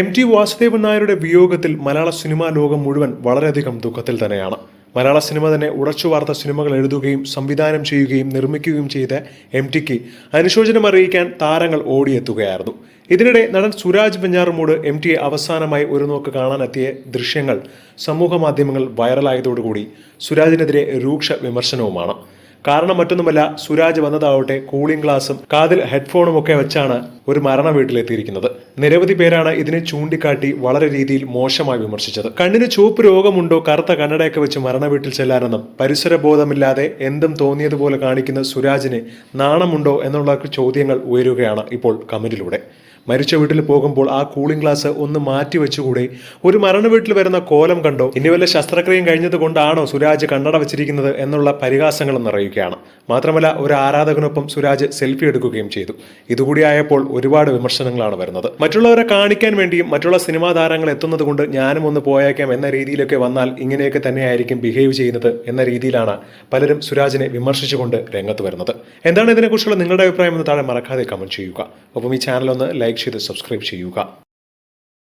M T Vasudevan നായരുടെ വിയോഗത്തിൽ മലയാള cinema ലോകം മുഴുവൻ വളരെയധികം ദുഃഖത്തിൽ തന്നെയാണ്. മലയാള സിനിമ തന്നെ ഉടച്ചു വാർത്ത സിനിമകൾ എഴുതുകയും സംവിധാനം ചെയ്യുകയും നിർമ്മിക്കുകയും ചെയ്ത എം ടിക്ക് അനുശോചനം അറിയിക്കാൻ താരങ്ങൾ ഓടിയെത്തുകയായിരുന്നു. ഇതിനിടെ നടൻ സുരാജ് ബഞ്ഞാറുമോട് എം ടിയെ അവസാനമായി ഒരു നോക്ക് കാണാനെത്തിയ ദൃശ്യങ്ങൾ സമൂഹ മാധ്യമങ്ങൾ വൈറലായതോടുകൂടി സുരാജിനെതിരെ രൂക്ഷ വിമർശനവുമാണ്. കാരണം മറ്റൊന്നുമല്ല സുരാജ് വന്നതാവട്ടെ കൂളിംഗ് ഗ്ലാസും കാതിൽ ഹെഡ്ഫോണും ഒക്കെ വെച്ചാണ് ഒരു മരണ വീട്ടിലെത്തിയിരിക്കുന്നത് നിരവധി പേരാണ് ഇതിനെ ചൂണ്ടിക്കാട്ടി വളരെ രീതിയിൽ മോശമായി വിമർശിച്ചത്. കണ്ണിന് ചുവപ്പ് രോഗമുണ്ടോ? കറുത്ത കണ്ണടയൊക്കെ വെച്ച് മരണ വീട്ടിൽ ചെല്ലാനെന്നും പരിസര ബോധമില്ലാതെ എന്തും തോന്നിയതുപോലെ കാണിക്കുന്ന സുരാജിന് നാണമുണ്ടോ എന്നുള്ള ചോദ്യങ്ങൾ ഉയരുകയാണ് ഇപ്പോൾ കമന്റിലൂടെ. മരിച്ച വീട്ടിൽ പോകുമ്പോൾ ആ കൂളിംഗ് ഗ്ലാസ് ഒന്ന് മാറ്റി വെച്ചുകൂടെ? ഒരു മരണ വീട്ടിൽ വരുന്ന കോലം കണ്ടോ? ഇനി വല്ല ശസ്ത്രക്രിയയും കഴിഞ്ഞത് കൊണ്ടാണോ സുരാജ് കണ്ണട വെച്ചിരിക്കുന്നത് എന്നുള്ള പരിഹാസങ്ങളും നിറയുകയാണ് മാത്രമല്ല ഒരു ആരാധകനൊപ്പം സുരാജ് സെൽഫി എടുക്കുകയും ചെയ്തു. ഇതുകൂടി ആയപ്പോൾ ഒരുപാട് വിമർശനങ്ങളാണ് വരുന്നത്. മറ്റുള്ളവരെ കാണിക്കാൻ വേണ്ടിയും മറ്റുള്ള സിനിമാ താരങ്ങൾ എത്തുന്നത് കൊണ്ട് ഞാനും ഒന്ന് പോയേക്കാം എന്ന രീതിയിലൊക്കെ വന്നാൽ ഇങ്ങനെയൊക്കെ തന്നെയായിരിക്കും ബിഹേവ് ചെയ്യുന്നത് എന്ന രീതിയിലാണ് പലരും സുരാജിനെ വിമർശിച്ചുകൊണ്ട് രംഗത്ത് വരുന്നത്. എന്താണ് ഇതിനെക്കുറിച്ചുള്ള നിങ്ങളുടെ അഭിപ്രായം എന്ന് താഴെ മറക്കാതെ കമന്റ് ചെയ്യുക. ഒപ്പം ഈ ചാനൽ ഒന്ന് ലൈക്ക് ചെയ്ത് സബ്സ്ക്രൈബ് ചെയ്യുക.